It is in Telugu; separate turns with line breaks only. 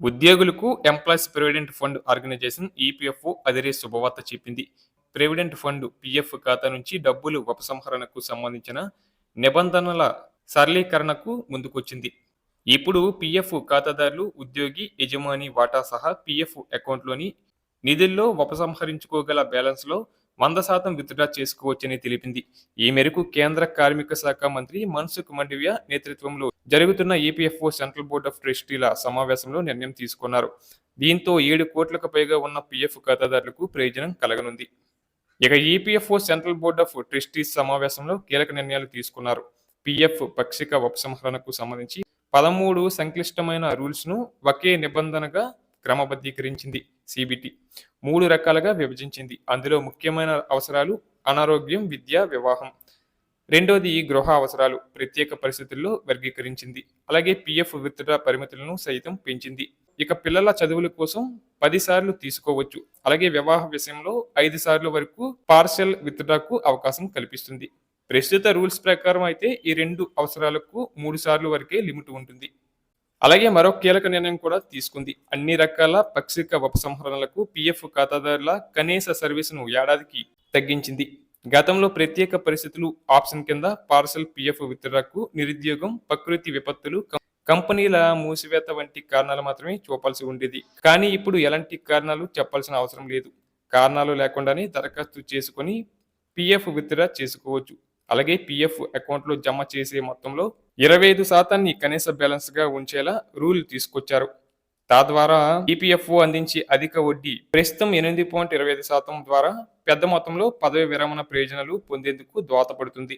ఉద్యోగులకు employees provident fund organisation E P F O అదిరే శుభవార్త చెప్పింది. ప్రావిడెంట్ ఫండ్ పిఎఫ్ ఖాతా నుంచి డబ్బులు ఉపసంహరణకు సంబంధించిన నిబంధనల సరళీకరణకు ముందుకొచ్చింది. ఇప్పుడు పిఎఫ్ ఖాతాదారులు ఉద్యోగి యజమాని వాటా సహా పిఎఫ్ అకౌంట్లోని నిధుల్లో ఉపసంహరించుకోగల బ్యాలెన్స్లో వంద శాతం విత్డ్రా చేసుకోవచ్చని తెలిపింది. ఈ మేరకు కేంద్ర కార్మిక శాఖ మంత్రి మన్సుఖ్ మండవ్య నేతృత్వంలో జరుగుతున్న ఈపీఎఫ్ఓ సెంట్రల్ బోర్డ్ ఆఫ్ ట్రస్టీల సమావేశంలో నిర్ణయం తీసుకున్నారు. దీంతో ఏడు కోట్లకు పైగా ఉన్న పిఎఫ్ ఖాతాదారులకు ప్రయోజనం కలగనుంది. ఇక EPFO central board of trustees సమావేశంలో కీలక నిర్ణయాలు తీసుకున్నారు. పిఎఫ్ పక్షిక ఉపసంహరణకు సంబంధించి పదమూడు సంక్లిష్టమైన రూల్స్ను ఒకే నిబంధనగా క్రమబద్ధీకరించింది సిబిటి మూడు రకాలుగా విభజించింది. అందులో ముఖ్యమైన అవసరాలు అనారోగ్యం విద్య వివాహం. రెండోది గృహ అవసరాలు ప్రత్యేక పరిస్థితుల్లో వర్గీకరించింది. అలాగే పిఎఫ్ విత్డ్రా పరిమితులను సైతం పెంచింది. ఇక పిల్లల చదువుల కోసం పది సార్లు తీసుకోవచ్చు. అలాగే వివాహ విషయంలో ఐదు సార్లు వరకు పార్షల్ విత్డ్రాకు అవకాశం కల్పిస్తుంది. ప్రస్తుత రూల్స్ ప్రకారం అయితే ఈ రెండు అవసరాలకు మూడు సార్లు వరకే లిమిట్ ఉంటుంది. అలాగే మరో కీలక నిర్ణయం కూడా తీసుకుంది. అన్ని రకాల పక్షిక ఉపసంహరణలకు పిఎఫ్ ఖాతాదారుల కనీస సర్వీసును ఏడాదికి తగ్గించింది. గతంలో ప్రత్యేక పరిస్థితులు ఆప్షన్ కింద పార్సల్ పిఎఫ్ విత్డ్రాకు నిరుద్యోగం ప్రకృతి విపత్తులు కంపెనీల మూసివేత వంటి కారణాలు మాత్రమే చూపాల్సి ఉండేది. కానీ ఇప్పుడు ఎలాంటి కారణాలు చెప్పాల్సిన అవసరం లేదు. కారణాలు లేకుండానే దరఖాస్తు చేసుకొని పిఎఫ్ విత్డ్రా చేసుకోవచ్చు. అలాగే పిఎఫ్ అకౌంట్లో జమ చేసే మొత్తంలో ఇరవై ఐదు శాతాన్ని కనీస బ్యాలెన్స్గా ఉంచేలా రూల్ తీసుకొచ్చారు. తద్వారా ఈపీఎఫ్ఓ అందించే అధిక వడ్డీ ప్రస్తుతం ఎనిమిది పాయింట్ ఇరవై ఐదు శాతం ద్వారా పెద్ద మొత్తంలో పదవి విరమణ ప్రయోజనాలు పొందేందుకు దోహదపడుతుంది.